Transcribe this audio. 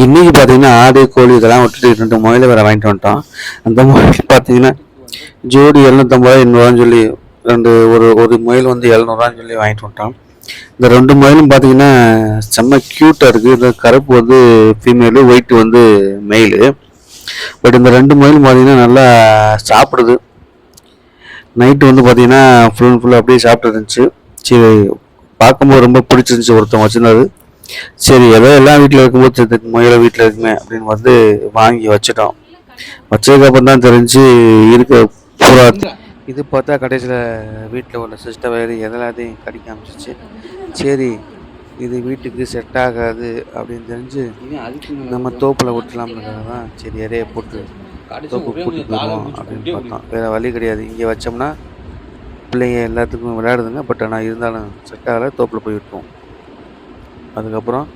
இன்னைக்கு பார்த்தீங்கன்னா ஆடு கோழி இதெல்லாம் விட்டுட்டு ரெண்டு முயலை வேற வாங்கிட்டு வந்துட்டோம். அந்த முயல் பார்த்தீங்கன்னா ஜோடி எழுநூத்தம்பது எண்ணூறுவான்னு சொல்லி ரெண்டு ஒரு ஒரு முயல் வந்து எழுநூறுவான்னு சொல்லி வாங்கிட்டு வந்துட்டோம். இந்த ரெண்டு முயலும் பார்த்தீங்கன்னா செம்ம க்யூட்டாக இருக்குது இந்த கருப்பு வந்து ஃபீமேலு ஒயிட் வந்து மெயிலு பட் இந்த ரெண்டு முயலும் பார்த்தீங்கன்னா நல்லா சாப்பிடுது. நைட்டு வந்து பார்த்தீங்கன்னா ஃபுல் அண்ட் ஃபுல் அப்படியே சாப்பிட்டு இருந்துச்சு. சரி பார்க்கும்போது ரொம்ப பிடிச்சிருந்துச்சி ஒருத்தன் வச்சிருந்தாரு சரி ஏதோ எல்லாம் வீட்டில் இருக்கும்போது இந்த முயலை வீட்டில் இருக்குமே அப்படின்னு வந்து வாங்கி வச்சிட்டோம். வச்சதுக்கப்புறம் தான் தெரிஞ்சு இருக்க பூரா. இது பார்த்தா கடைசியில் வீட்டில் உள்ள சிஸ்டர் வயறு எதெல்லாத்தையும் கடிக்க ஆரம்பிச்சிச்சு. சரி இது வீட்டுக்கு செட் ஆகாது அப்படின்னு தெரிஞ்சு நம்ம தோப்பில் விட்டுலாம்ன்றதுக்காக தான் சரி இறைய போட்டு தோப்பு கூட்டி போயிடுவோம் அப்படின்னு பார்த்தோம். வேறு வழி கிடையாது. இங்கே வச்சோம்னா பிள்ளைங்க எல்லாத்துக்கும் விளையாடுதுங்க. பட் ஆனால் இருந்தாலும் செட் ஆகலை தோப்பில் போய் விட்டுருவோம். அதுக்கப்புறம்